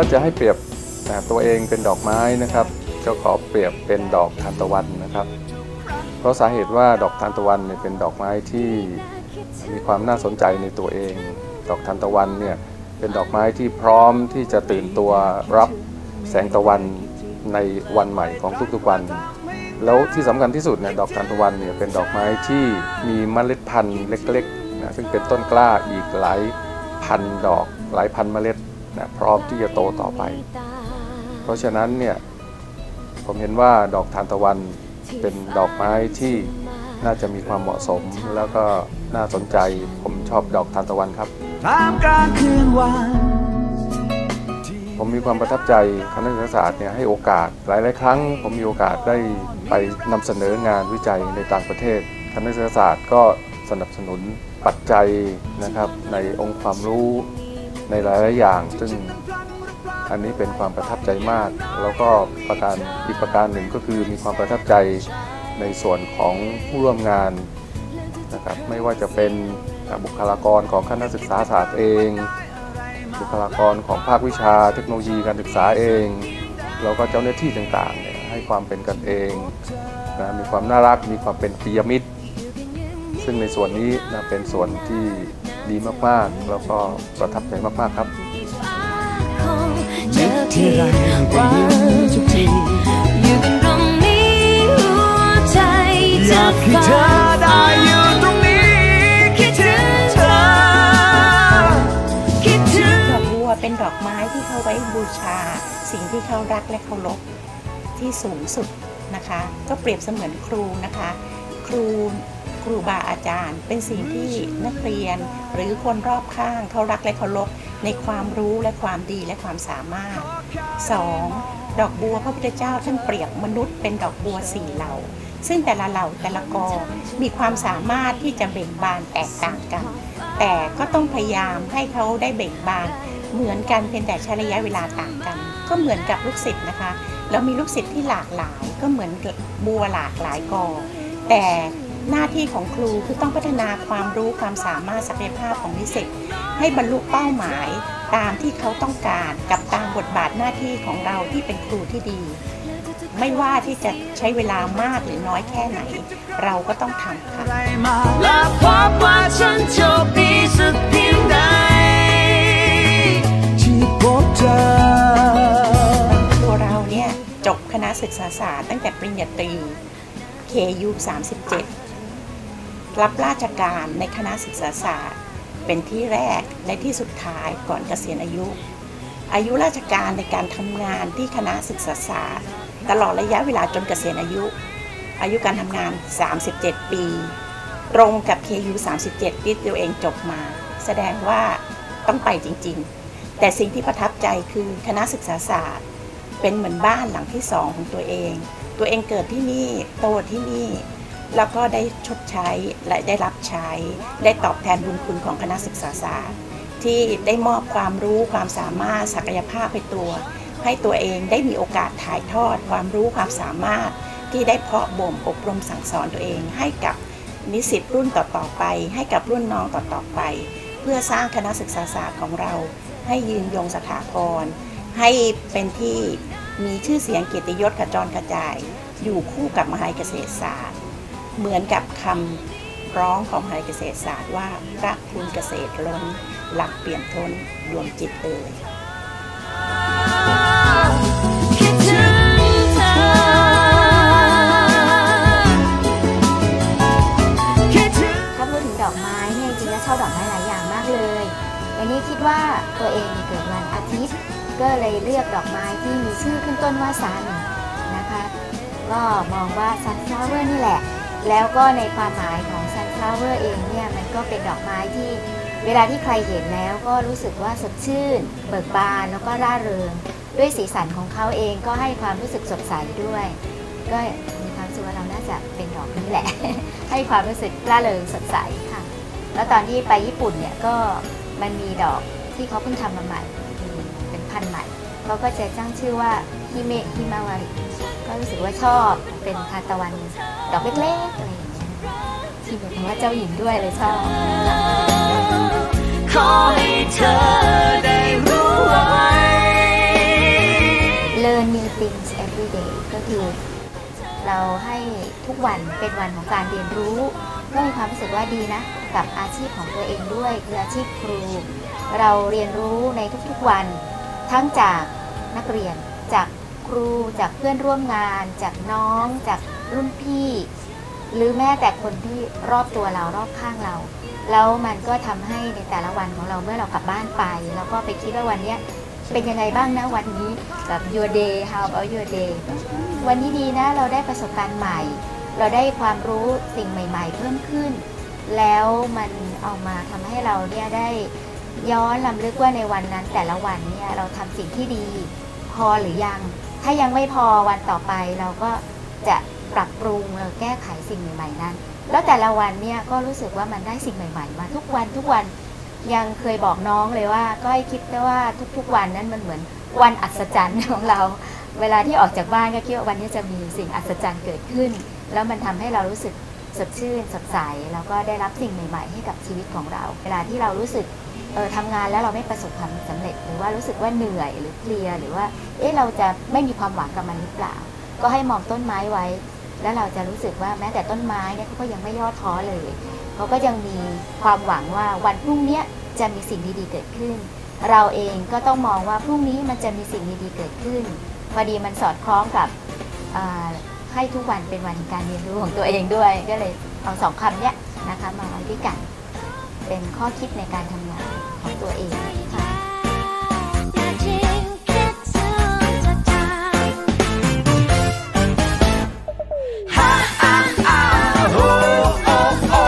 ถ้าจะให้เปรียบอ่ตัวเองเป็นดอกไม้นะครับก็ขอเปรียบเป็นดอกทานตะวันนะครับ เพราะสาเหตุว่าดอกทานตะวันเนี่ยเป็นดอกไม้ที่มีความน่าสนใจในตัวเอง ดอกทานตะวันเนี่ยเป็นดอกไม้ที่พร้อมที่จะตื่นตัวรับแสงตะวันในวันใหม่ของทุกๆวัน แล้วที่สำคัญที่สุดเนี่ยดอกทานตะวันเนี่ยเป็นดอกไม้ที่มีเมล็ดพันธุ์เล็กๆนะซึ่งเป็นต้นกล้าอีกหลายพันดอกหลายพันเมล็ด นะพร้อมที่จะโตต่อไป เพราะฉะนั้นเนี่ยผมเห็นว่าดอกทานตะวันเป็นดอกไม้ที่น่าจะมีความเหมาะสมแล้วก็น่าสนใจผมชอบดอกทานตะวันครับ ผมมีความประทับใจคณะศึกษาศาสตร์เนี่ยให้โอกาสหลาย ๆ ครั้ง ผมมีโอกาสได้ไปนำเสนองานวิจัยในต่างประเทศคณะศึกษาศาสตร์ก็สนับสนุนปัจจัยนะครับในองค์ความรู้ ในหลายๆอย่าง ซึ่งอันนี้เป็นความประทับใจมาก แล้วก็ประการอีกประการหนึ่งก็คือมีความประทับใจในส่วนของผู้ร่วมงานนะครับไม่ว่าจะเป็นบุคลากรของคณะศึกษาศาสตร์เอง บุคลากรของภาควิชา เทคโนโลยีการศึกษาเองแล้วก็เจ้าหน้าที่ต่างๆเนี่ยให้ความเป็นกันเองนะมีความน่ารักมีความเป็นปิยมิตร ซึ่งในส่วนนี้นะเป็นส่วนที่ ดีมากๆ แล้วก็ประทับใจมากๆครับเจอกที่ไรก็ยิ้มทุกทีอยู่กันตรงนี้หัวใจอยากให้เธอได้อยู่ตรงนี้คิดถึงเธอคิดถึงดอกบัวเป็นดอกไม้ที่เขาไว้บูชา สิ่งที่เขารักและเคารพที่สูงสุดนะคะ ก็เปรียบเสมือนครูนะคะ ครู รูบาอาจารย์ เป็นสิ่งที่นักเรียน หรือคนรอบข้างเขารักและเคารพในความรู้และความดีและความสามารถ 2. ดอกบัวพระพุทธเจ้าท่านเปรียบมนุษย์เป็นดอกบัวสี่เหล่า ซึ่งแต่ละเหล่าแต่ละกอมีความสามารถที่จะเบ่งบานแตกต่างกัน แต่ก็ต้องพยายามให้เขาได้เบ่งบาน เหมือนกันเพียงแต่ใช้ระยะเวลาต่างกัน ก็เหมือนกับลูกศิษย์นะคะ เรามีลูกศิษย์ที่หลากหลาย ก็เหมือนบัวหลากหลายกอแต่ หน้าที่ของครูคือต้องพัฒนาความรู้ความสามารถศักยภาพของนิสิตให้บรรลุเป้าหมายตามที่เขาต้องการกับตามบทบาทหน้าที่ของเราที่เป็นครูที่ดี ไม่ว่าที่จะใช้เวลามากหรือน้อยแค่ไหน เราก็ต้องทำค่ะและพบว่าฉันโชคดีสักเพียงใดที่พบเธอตัวเราเนี่ยจบคณะศึกษาศาสตร์ตั้งแต่ปริญญาตรี KU 37 รับราชการในคณะศึกษาศาสตร์ เป็นที่แรกและที่สุดท้ายก่อนเกษียณอายุ อายุราชการในการทำงานที่คณะศึกษาศาสตร์ ตลอดระยะเวลาจนเกษียณอายุ อายุการทำงาน 37 ปี ตรงกับ KU 37 ที่ตัวเองจบมา แสดงว่าต้องไปจริง ๆ แต่สิ่งที่ประทับใจคือคณะศึกษาศาสตร์ เป็นเหมือนบ้านหลังที่สองของตัวเอง ตัวเองเกิดที่นี่โตที่นี่ แล้วก็ได้ชดใช้และได้รับใช้ ได้ตอบแทนบุญคุณของคณะศึกษาศาสตร์ ที่ได้มอบความรู้ความสามารถศักยภาพให้ตัว ให้ตัวเองได้มีโอกาสถ่ายทอด ความรู้ความสามารถ ที่ได้เพาะบ่มอบรมสั่งสอนตัวเอง ให้กับนิสิตรุ่นต่อๆไป ให้กับรุ่นน้องต่อๆไป เพื่อสร้างคณะศึกษาศาสตร์ของเรา ให้ยืนยงสถาพรให้เป็นที่มีชื่อเสียงเกียรติยศกระจรกระจาย อยู่คู่กับมหาวิทยาลัยเกษตรศาสตร์ เหมือนกับคำร้องของมหาวิทยเกษตรศาสตร์ว่าพระคุณเกษตรล้นหลักเปลี่ยนทนดวงจิตเอ่ยคิดถึงเธอคิดถึงถ้าพูดถึงดอกไม้เนี่ยจริงๆแล้วชอบดอกไม้หลายอย่างมากเลยวันนี้คิดว่าตัวเองเกิดวันอาทิตย์ ก็เลยเลือกดอกไม้ที่มีชื่อขึ้นต้นว่าซันนะคะ ก็มองว่า sunflower นี่แหละ แล้วก็ในความหมายของ sunflower เองเนี่ยมันก็เป็นดอกไม้ที่เวลาที่ใครเห็นแล้วก็รู้สึกว่าสดชื่น เบิกบานแล้วก็ร่าเริง ด้วยสีสันของเขาเองก็ให้ความรู้สึกสดใสด้วย ก็มีความรู้สึกว่าเราน่าจะเป็นดอกนี้แหละ ให้ความรู้สึกร่าเริงสดใสค่ะ แล้วตอนที่ไปญี่ปุ่นเนี่ยก็มันมีดอกที่เขาเพิ่งทำมาใหม่ เป็นพันธุ์ใหม่เขาก็จะตั้งชื่อว่าฮิเมะฮิมาวาริก รู้สึกว่าชอบเป็นทานตะวันดอกเล็กๆอะไรอย่างเงี้ยที่หมายถึงว่าเจ้าหญิงด้วยเลยชอบขอให้เธอได้รู้ไว้ learn new things every day ก็คือเราให้ทุกวันเป็นวันของการเรียนรู้ ก็มีความรู้สึกว่าดีนะ กับอาชีพของตัวเองด้วยคืออาชีพครู เราเรียนรู้ในทุกๆวัน ทั้งจากนักเรียนจาก ครูจากเพื่อนร่วมงาน จากน้อง จากรุ่นพี่ หรือแม้แต่คนที่รอบตัวเรารอบข้างเรา แล้วมันก็ทำให้ในแต่ละวันของเราเมื่อเรากลับบ้านไป แล้วก็ไปคิดว่าวันเนี้ยเป็นยังไงบ้างนะวันนี้แบบ your day how about your day วันนี้ดีนะเราได้ประสบการณ์ใหม่ เราได้ความรู้สิ่งใหม่ ๆ เพิ่มขึ้น แล้วมันเอามาทำให้เราเนี่ยได้ย้อนลำลึกว่าในวันนั้นแต่ละวันเนี่ยเราทำสิ่งที่ดี พอหรือยัง ถ้ายังไม่พอวันต่อไปเราก็จะปรับปรุงแก้ไขสิ่งใหม่ๆนั้น แล้วแต่ละวันเนี่ยก็รู้สึกว่ามันได้สิ่งใหม่ ๆ มาทุกวันทุกวันยังเคยบอกน้องเลยว่า ก็ให้คิดได้ว่าทุกๆวันนั้นมันเหมือนวันอัศจรรย์ของเรา เวลาที่ออกจากบ้านก็คิดว่าวันนี้จะมีสิ่งอัศจรรย์เกิดขึ้น แล้วมันทำให้เรารู้สึกสดชื่นสดใสแล้วก็ได้รับสิ่งใหม่ ๆ ให้กับชีวิตของเรา เวลาที่เรารู้สึก ออทำงานแล้วเราไม่ประสบความสำเร็จ หรือว่ารู้สึกว่าเหนื่อยหรือเพลียหรือว่า เอ๊ะเราจะไม่มีความหวังกับมันหรือเปล่า ก็ให้มองต้นไม้ไว้ แล้วเราจะรู้สึกว่าแม้แต่ต้นไม้เนี่ยเขาก็ยังไม่ย่อท้อเลยเขาก็ยังมีความหวังว่าวันพรุ่งนี้จะมีสิ่งดีๆเกิดขึ้น เราเองก็ต้องมองว่าพรุ่งนี้มันจะมีสิ่งดีๆเกิดขึ้นพอดีมันสอดคล้องกับให้ทุกวันเป็นวันการเรียนรู้ของตัวเองด้วย ก็เลยเอาสองคำเนี้ยนะคะมาไว้ด้วยกัน เป็นข้อคิดในการทำงาน ของตัวเองค่ะดอ้าอ้าโอ้โอ้โอ้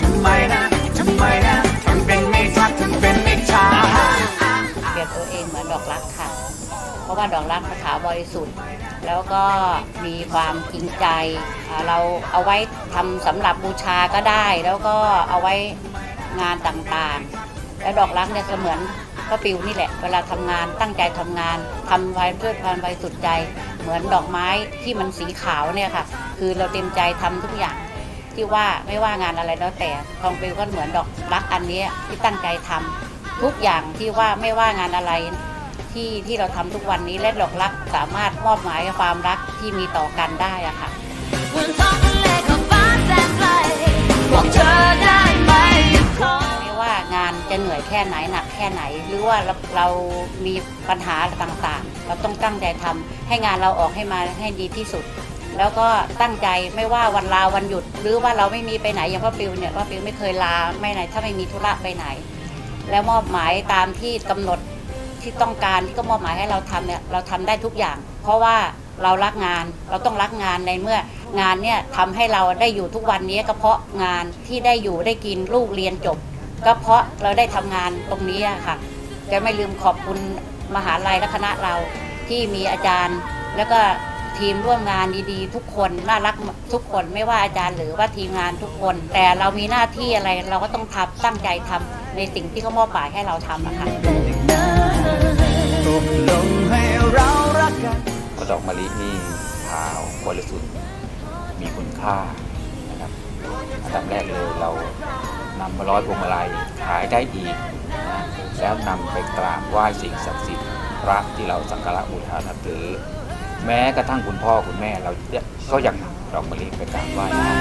ทำไมนะทำไมนะทำเป็นไม่ชัดทำเป็นไม่ช้าเปรียบตัวเองเหมือนดอกรักค่ะ เพราะว่าดอกรักขาวบริสุทธิ์ แล้วก็มีความจริงใจ เราเอาไว้ทำสำหรับบูชาก็ได้ แล้วก็เอาไว้งานต่างๆ แล้วดอกรักเนี่ยเสมือนก็ปิวนี่แหละ เวลาทำงานตั้งใจทำงานทำไว้ด้วยความบริสุทธิ์ใจ เหมือนดอกไม้ที่มันสีขาวเนี่ยค่ะ คือเราเต็มใจทำทุกอย่างที่ว่าไม่ว่างานอะไรแล้วแต่ทองปิวก็เหมือนดอกรักอันนี้ที่ตั้งใจทำทุกอย่างที่ว่าไม่ว่างานอะไรที่ที่เราทำทุกวันนี้และดอกรักสามารถมอบหมายความรักที่มีต่อกันได้อะค่ะบนท้องทะเลก็ฟ้าแสนไกลบอกเธอได้ เหนื่อยแค่ไหนหนักแค่ไหน หรือว่าเราเรามีปัญหาต่างๆ เราต้องตั้งใจทำให้งานเราออกให้มาให้ดีที่สุด แล้วก็ตั้งใจไม่ว่าวันลาวันหยุด หรือว่าเราไม่มีไปไหนอย่างพ่อปิวเนี่ยพ่อปิวไม่เคยลาไม่ไหน ถ้าไม่มีธุระไปไหน แล้วมอบหมายตามที่กำหนดที่ต้องการที่ก็มอบหมายให้เราทำเนี่ยเราทำได้ทุกอย่าง เพราะว่าเรารักงานเราต้องรักงานในเมื่องานเนี่ยทำให้เราได้อยู่ทุกวันนี้ก็เพราะงานที่ได้อยู่ได้กินลูกเรียนจบ ก็เพราะเราได้ทำงานตรงนี้อะค่ะ จะไม่ลืมขอบคุณมหาลัยและคณะเราที่มีอาจารย์ แล้วก็ทีมร่วมงานดีๆ ทุกคนน่ารักทุกคนไม่ว่าอาจารย์หรือว่าทีมงานทุกคน แต่เรามีหน้าที่อะไรเราก็ต้องทำตั้งใจทำในสิ่งที่เขามอบหมายให้เราทำอะค่ะ ตกลงให้เรารักกัน เพราะดอกมะลินี่ขาวบริสุทธิ์มีคุณค่านะครับอันดับแรกเลยเรา นำมาร้อยพวงมาลัยขายได้อีกนะแล้วนำไปกราบไหว้สิ่งศักดิ์สิทธิ์พระที่เราสักการะบูชานับถือ แม้กระทั่งคุณพ่อคุณแม่เราก็ยังนำดอกมะลิไปกราบไหว้นะ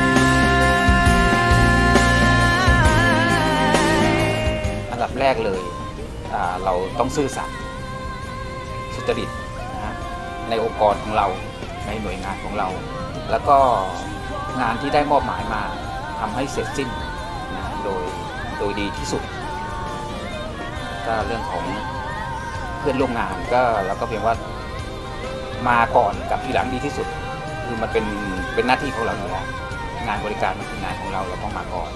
อันดับแรกเลยเราต้องซื่อสัตย์สุจริตนะฮะในองค์กรของเราในหน่วยงานของเรา แล้วก็งานที่ได้มอบหมายมาทำให้เสร็จสิ้น โดยโดยดีที่สุด ก็เรื่องของเพื่อนร่วมงานก็เราก็เพียงว่ามาก่อนกับทีหลังดีที่สุด คือมันเป็นเป็นหน้าที่ของเราอยู่แล้วงานบริการมันคืองานของเราเราต้องมาก่อน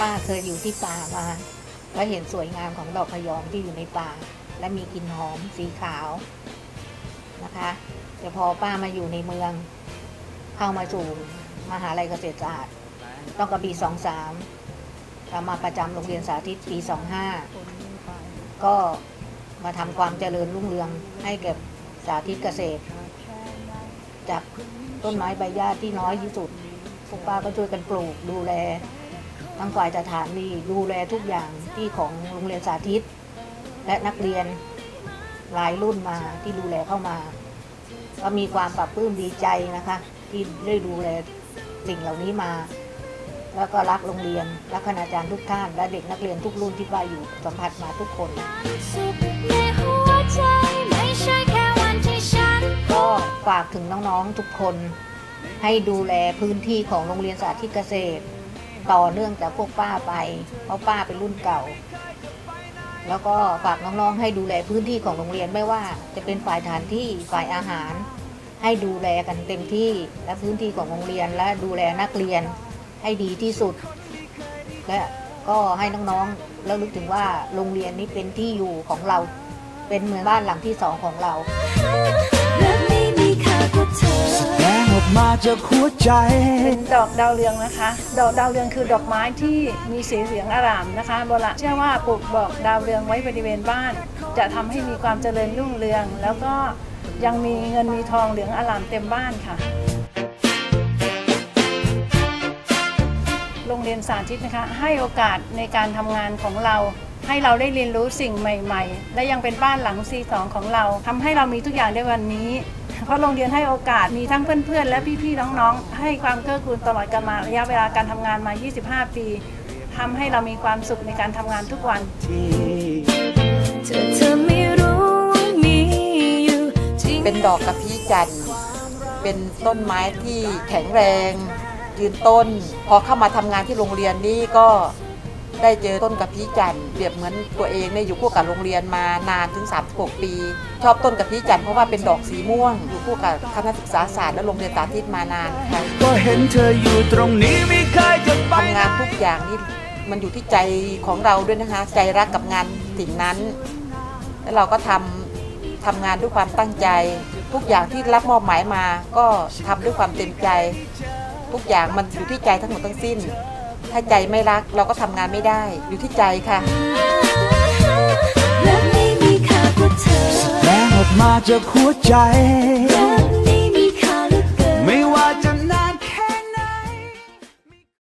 ป้าเคยอยู่ที่ป่ามาก็เห็นสวยงามของดอกพยอมที่อยู่ในป่า และมีกลิ่นหอมสีขาว นะคะ แต่พอป้ามาอยู่ในเมือง เข้ามาสู่มหาลัยเกษตรศาสตร์ต้องกับปีสองสามเรามาประจำโรงเรียนสาธิตปีสองห้าก็มาทำความเจริญรุ่งเรืองให้กับสาธิตเกษตร จากต้นไม้ใบหญ้าที่น้อยที่สุดพวกป้าก็ช่วยกันปลูกดูแลทั้งฝ่ายสถานีดูแลทุกอย่างที่ของโรงเรียนสาธิต และนักเรียนหลายรุ่นมาที่ดูแลเข้ามา ก็มีความปรับปลื้มดีใจนะคะ ที่ได้ดูแลสิ่งเหล่านี้มา แล้วก็รักโรงเรียน รักคณาจารย์ทุกท่าน และเด็กนักเรียนทุกรุ่นที่ป้าอยู่สัมผัสมาทุกคน ก็ฝากถึงน้องๆทุกคน ให้ดูแลพื้นที่ของโรงเรียนสาธิตเกษตร ต่อเนื่องจากพวกป้าไป เพราะป้าเป็นรุ่นเก่า แล้วก็ฝากน้องๆให้ดูแลพื้นที่ของโรงเรียนไม่ว่า จะเป็นฝ่ายฐานที่ฝ่ายอาหาร ให้ดูแลกันเต็มที่และพื้นที่ของโรงเรียนและดูแลนักเรียนให้ดีที่สุด และก็ให้น้องๆแล้วลึกถึงว่าโรงเรียนนี้เป็นที่อยู่ของเราเป็นเหมือนบ้านหลังที่สองของเราและไม่มีค่ากว่าเธอ มาจากหัวใจเป็นดอกดาวเรืองนะคะ ดอกดาวเรืองคือดอกไม้ที่มีสีเหลืองอร่ามนะคะโบราณเชื่อว่าปลูกดอกดาวเรืองไว้บริเวณบ้าน จะทำให้มีความเจริญรุ่งเรือง แล้วก็ยังมีเงินมีทองเหลืองอร่ามเต็มบ้านค่ะโรงเรียนสาธิตนะคะ ให้โอกาสในการทำงานของเรา ให้เราได้เรียนรู้สิ่งใหม่ ๆ และยังเป็นบ้านหลัง C2 ของเราทำให้เรามีทุกอย่างในวันนี้ เพราะโรงเรียนให้โอกาสมีทั้งเพื่อนๆ และพี่ๆ น้องๆ ให้ความเกื้อกูลตลอดกันมาระยะเวลาการทำงานมา 25 ปีทำให้เรามีความสุขในการทำงานทุกวันเธอเธอไม่รู้ว่ามีอยู่จริงเป็นดอกกระพี้จันทร์เป็นต้นไม้ที่แข็งแรง ยืนต้น พอเข้ามาทำงานที่โรงเรียนนี่ก็ ได้เจอต้นกะพีจันต์เปรียบเหมือนตัวเองเนี่ยอยู่คู่กับโรงเรียนมานานถึง 36 ปี ชอบต้นกะพีจันต์เพราะว่าเป็นดอกสีม่วง อยู่คู่กับคณะศึกษาศาสตร์และโรงเรียนสาธิตมานานค่ะก็เห็นเธออยู่ตรงนี้ไม่เคยจะไปทำงานทุกอย่างนี่มันอยู่ที่ใจของเราด้วยนะคะ ใจรักกับงานสิ่งนั้น แล้วเราก็ทำทำงานด้วยความตั้งใจ ทุกอย่างที่รับมอบหมายมา ก็ทำด้วยความเต็มใจ ทุกอย่างมันอยู่ที่ใจทั้งหมดทั้งสิ้น ถ้าใจไม่รักเราก็ทำงานไม่ได้ อยู่ที่ใจค่ะและไม่มีค่ากว่าเธอแรงออกมาจากหัวใจรัก